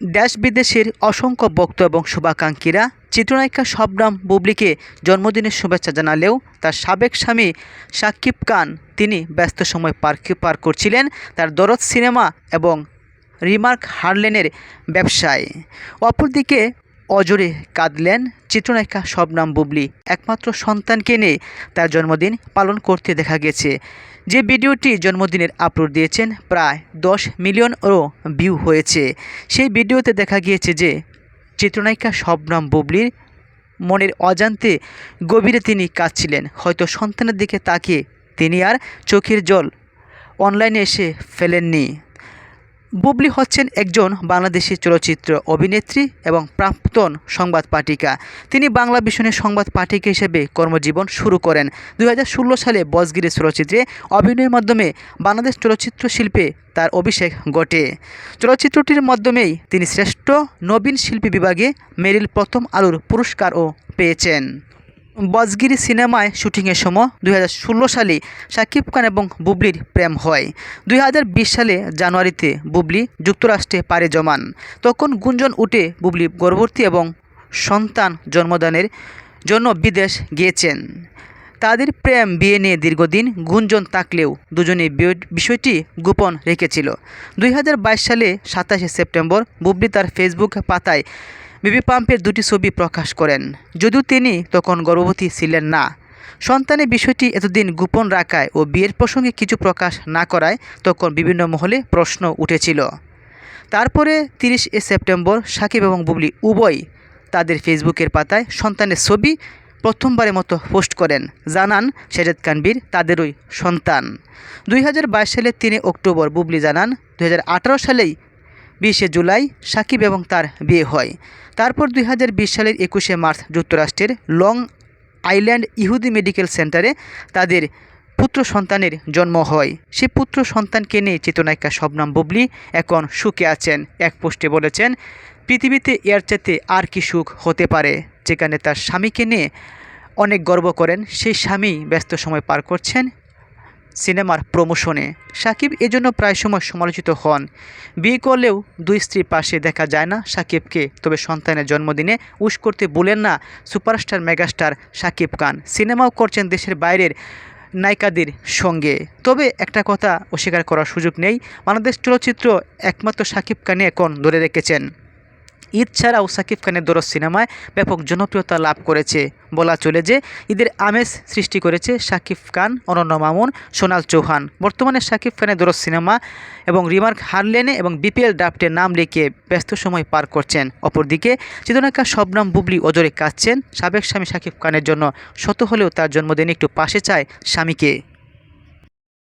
দেশ বিদেশের অসংখ্য ভক্ত এবং শুভাকাঙ্ক্ষীরা চিত্রনায়িকা শবনাম বুবলিকে জন্মদিনের শুভেচ্ছা জানালেও তার সাবেক স্বামী সাকিব খান, তিনি ব্যস্ত সময় পার পার করছিলেন তার দরদ সিনেমা এবং রিমার্ক হার্লেনের ব্যবসায়। অপরদিকে অজরে কাঁদলেন চিত্রনায়িকা শবনাম বুবলি। একমাত্র সন্তানকে নিয়ে তার জন্মদিন পালন করতে দেখা গেছে। যে ভিডিওটি জন্মদিনের আপলোড দিয়েছেন প্রায় দশ মিলিয়নও ভিউ হয়েছে। সেই ভিডিওতে দেখা গিয়েছে যে চিত্রনায়িকা শবনাম বুবলির মনের অজান্তে গভীরে তিনি কাঁদছিলেন। হয়তো সন্তানের দিকে তাকিয়ে তিনি আর চোখের জল অনলাইনে এসে ফেলেননি। বুবলি হচ্ছেন একজন বাংলাদেশি চলচ্চিত্র অভিনেত্রী এবং প্রাক্তন সংবাদ পাঠিকা। তিনি বাংলা ভীষণের সংবাদ পাঠিকা হিসেবে কর্মজীবন শুরু করেন। দুই হাজার ষোলো সালে বসগিরি চলচ্চিত্রে অভিনয়ের মাধ্যমে বাংলাদেশ চলচ্চিত্র শিল্পে তার অভিষেক ঘটে। চলচ্চিত্রটির মাধ্যমেই তিনি শ্রেষ্ঠ নবীন শিল্পী বিভাগে মেরিল প্রথম আলোর পুরস্কারও পেয়েছেন। বজগিরি সিনেমায় শুটিংয়ের সময় দুই হাজার ষোলো সালে শাকিব খান এবং বুবলির প্রেম হয়। দুই হাজার বিশ সালে জানুয়ারিতে বুবলি যুক্তরাষ্ট্রে পাড়ি জমান। তখন গুঞ্জন উঠে বুবলি গর্ভবতী এবং সন্তান জন্মদানের জন্য বিদেশ গিয়েছেন। তাদের প্রেম বিয়ে নিয়ে দীর্ঘদিন গুঞ্জন থাকলেও দুজনে বিষয়টি গোপন রেখেছিল। দুই হাজার বাইশ সালে সাতাশে সেপ্টেম্বর বুবলি তার ফেসবুক পাতায় বেবি পাম্পের দুটি ছবি প্রকাশ করেন। যদিও তিনি তখন গর্ভবতী ছিলেন না। সন্তানের বিষয়টি এতদিন গোপন রাখায় ও বিয়ের প্রসঙ্গে কিছু প্রকাশ না করায় তখন বিভিন্ন মহলে প্রশ্ন উঠেছিল। তারপরে তিরিশ সেপ্টেম্বর সাকিব এবং বুবলি উভয় তাদের ফেসবুকের পাতায় সন্তানের ছবি প্রথমবারের মতো পোস্ট করেন। জানান শেজাদ কানবীর তাদেরই সন্তান। দুই হাজার বাইশ সালে তিনে অক্টোবর, বুবলি জানান, দুই হাজার আঠেরো সালেই বিশে জুলাই সাকিব এবং তার বিয়ে হয়। তারপর দুই হাজার বিশ সালের একুশে মার্চ যুক্তরাষ্ট্রের লং আইল্যান্ড ইহুদি মেডিকেল সেন্টারে তাদের পুত্র সন্তানের জন্ম হয়। সে পুত্র সন্তানকে নিয়ে চেতনায়িকা শবনাম বুবলি এখন সুখে আছেন। এক পোস্টে বলেছেন, পৃথিবীতে এর চাইতে আর কি সুখ হতে পারে? যেখানে তার স্বামীকে নিয়ে অনেক গর্ব করেন, সেই স্বামী ব্যস্ত সময় পার করছেন সিনেমার প্রমোশনে। সাকিব এজন্য প্রায় সময় সমালোচিত হন। বিয়ে করলেও দুই স্ত্রীর পাশে দেখা যায় না সাকিবকে। তবে সন্তানের জন্মদিনে উস করতে বলেন না সুপারস্টার মেগাস্টার সাকিব খান। সিনেমাও করছেন দেশের বাইরের নায়িকাদের সঙ্গে। তবে একটা কথা অস্বীকার করার সুযোগ নেই। বাংলাদেশ চলচ্চিত্র একমাত্র সাকিব খানে এখন ধরে রেখেছেন। ঈদ ছাড়াও সাকিব খানের দরজ সিনেমায় ব্যাপক জনপ্রিয়তা লাভ করেছে। বলা চলে যে, ঈদের আমেজ সৃষ্টি করেছে সাকিব খান, অনন্য মামুন সোনাল চৌহান। বর্তমানে সাকিব খানের দরজ সিনেমা এবং রিমার্ক হারলেনে এবং বিপিএল ড্রাফটে নাম লিখে ব্যস্ত সময় পার করছেন। অপরদিকে, চিত্রনায়িকা শবনাম বুবলি অজরে কাঁদছেন। সাবেক স্বামী সাকিব খানের জন্য শত হলেও তার জন্মদিনে একটু পাশে চায় স্বামীকে।